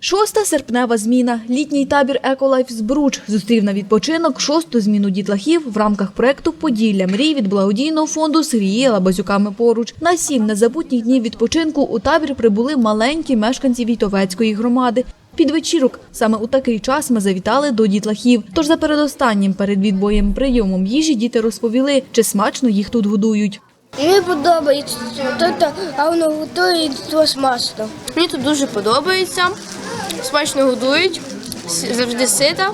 Шоста серпнева зміна. Літній табір «Еколайф» Збруч зустрів на відпочинок шосту зміну дітлахів в рамках проекту «Поділля мрій» від благодійного фонду Сергія Лабазюками поруч. На сім незабутніх днів відпочинку у табір прибули маленькі мешканці Війтовецької громади. Під вечірок саме у такий час ми завітали до дітлахів. Тож за передостаннім перед відбоєм прийомом їжі діти розповіли, чи смачно їх тут годують. Мені подобається а воно готує смачно. Мені тут дуже подобається. Смачно годують, завжди сита.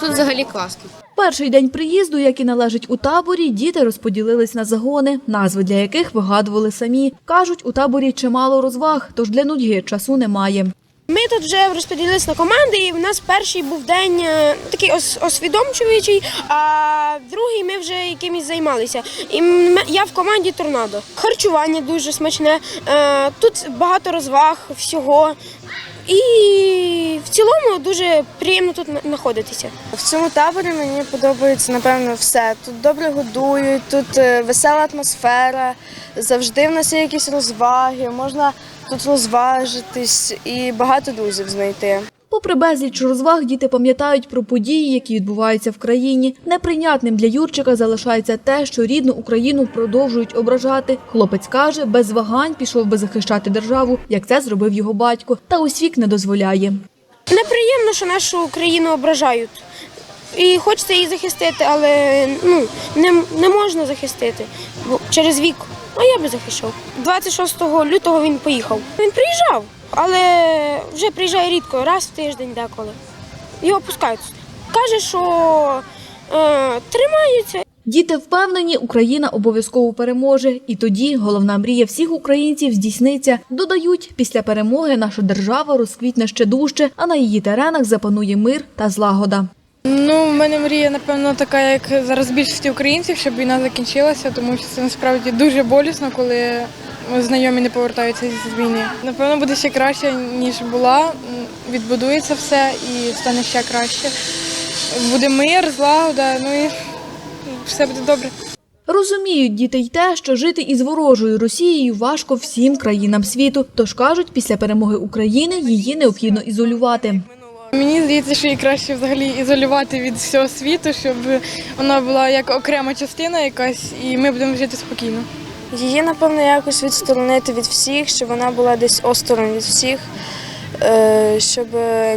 Тут взагалі класно. Перший день приїзду, як і належить у таборі, діти розподілились на загони, назви для яких вигадували самі. Кажуть, у таборі чимало розваг, тож для нудьги часу немає. Ми тут вже розподілилися на команди, і в нас перший був день е, такий ос- освідомчуючий, а другий ми вже якимось займалися. І м- я в команді торнадо. Харчування дуже смачне. е, Тут багато розваг, всього. І в цілому дуже приємно тут знаходитися. В цьому таборі мені подобається напевно все. Тут добре годують, тут е, весела атмосфера, завжди в нас є якісь розваги, можна тут розважитись і багато друзів знайти. Попри безліч розваг, діти пам'ятають про події, які відбуваються в країні. Неприйнятним для Юрчика залишається те, що рідну Україну продовжують ображати. Хлопець каже, без вагань пішов би захищати державу, як це зробив його батько, та ось вік не дозволяє. Неприємно, що нашу країну ображають. І хочеться її захистити, але ну, не, не можна захистити через вік. А я би захищав. 26 лютого він поїхав. Він приїжджав, але вже приїжджає рідко, раз в тиждень деколи. Його пускають. Каже, що е, тримаються Діти впевнені, Україна обов'язково переможе, і тоді головна мрія всіх українців здійсниться. Додають, після перемоги наша держава розквітне ще дужче, а на її теренах запанує мир та злагода. Ну, в мене мрія, напевно, така, як зараз більшості українців, щоб війна закінчилася, тому що це насправді дуже болісно, коли знайомі не повертаються з війни. Напевно, буде ще краще, ніж була. Відбудується все і стане ще краще. Буде мир, злагода, ну і все буде добре. Розуміють діти й те, що жити із ворожою Росією важко всім країнам світу. Тож кажуть, після перемоги України її необхідно ізолювати. Мені здається, що її краще взагалі ізолювати від всього світу, щоб вона була як окрема частина якась, і ми будемо жити спокійно. Її, напевно, якось відсторонити від всіх, щоб вона була десь осторонь від всіх, е, щоб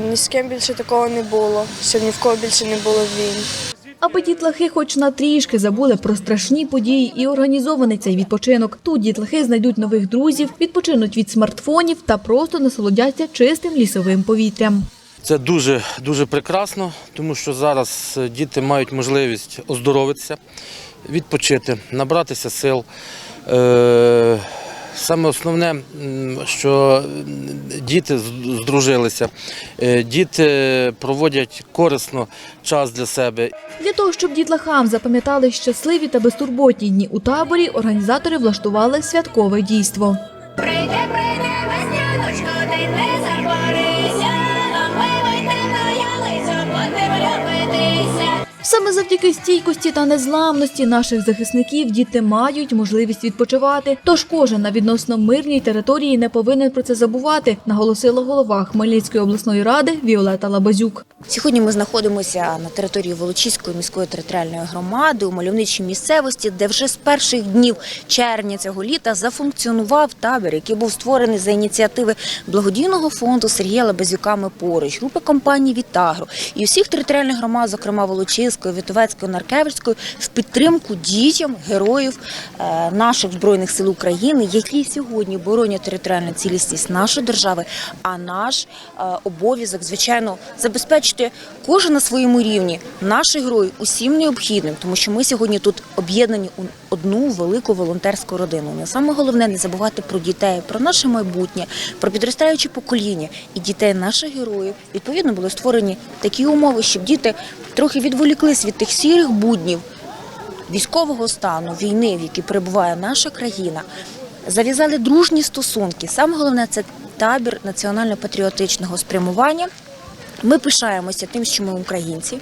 ні з ким більше такого не було, щоб ні в кого більше не було війн. Аби дітлахи хоч на трішки забули про страшні події і організований цей відпочинок. Тут дітлахи знайдуть нових друзів, відпочинуть від смартфонів та просто насолодяться чистим лісовим повітрям. Це дуже дуже прекрасно, тому що зараз е, діти мають можливість оздоровитися, відпочити, набратися сил. Е, Саме основне, що діти здружилися, Е, діти проводять корисно час для себе. Для того, щоб дітлахам запам'ятали щасливі та безтурботні дні у таборі, організатори влаштували святкове дійство. Прийде, прийде весняночко, ти не захворися, Саме завдяки стійкості та незламності наших захисників діти мають можливість відпочивати. Тож кожен на відносно мирній території не повинен про це забувати, наголосила голова Хмельницької обласної ради Віолета Лабазюк. Сьогодні ми знаходимося на території Волочиської міської територіальної громади у мальовничій місцевості, де вже з перших днів червня цього літа зафункціонував табір, який був створений за ініціативи благодійного фонду Сергія Лабазюками поруч, групи компаній Вітагро і усіх територіальних громад, зокрема Волочиської, Вітовецької, Наркевичської, в підтримку дітям героїв е, наших збройних сил України, які сьогодні боронять територіальну цілісність нашої держави. А наш е, обов'язок, звичайно, забезпечити кожен на своєму рівні наших героїв усім необхідним, тому що ми сьогодні тут об'єднані у одну велику волонтерську родину. Але саме головне не забувати про дітей, про наше майбутнє, про підростаюче покоління і дітей наших героїв. Відповідно були створені такі умови, щоб діти трохи відволіклись від тих сірих буднів військового стану, війни, в якій перебуває наша країна, зав'язали дружні стосунки. Саме головне це табір національно-патріотичного спрямування. Ми пишаємося тим, що ми українці.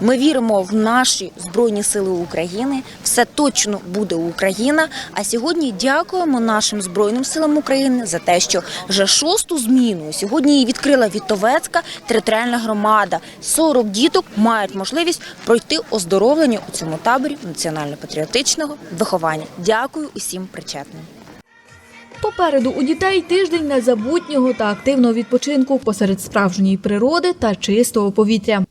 Ми віримо в наші збройні сили України. Все точно буде Україна. А сьогодні дякуємо нашим збройним силам України за те, що вже шосту зміну сьогодні її відкрила Вітовецька територіальна громада. 40 діток мають можливість пройти оздоровлення у цьому таборі національно-патріотичного виховання. Дякую усім причетним. Попереду у дітей тиждень незабутнього та активного відпочинку посеред справжньої природи та чистого повітря.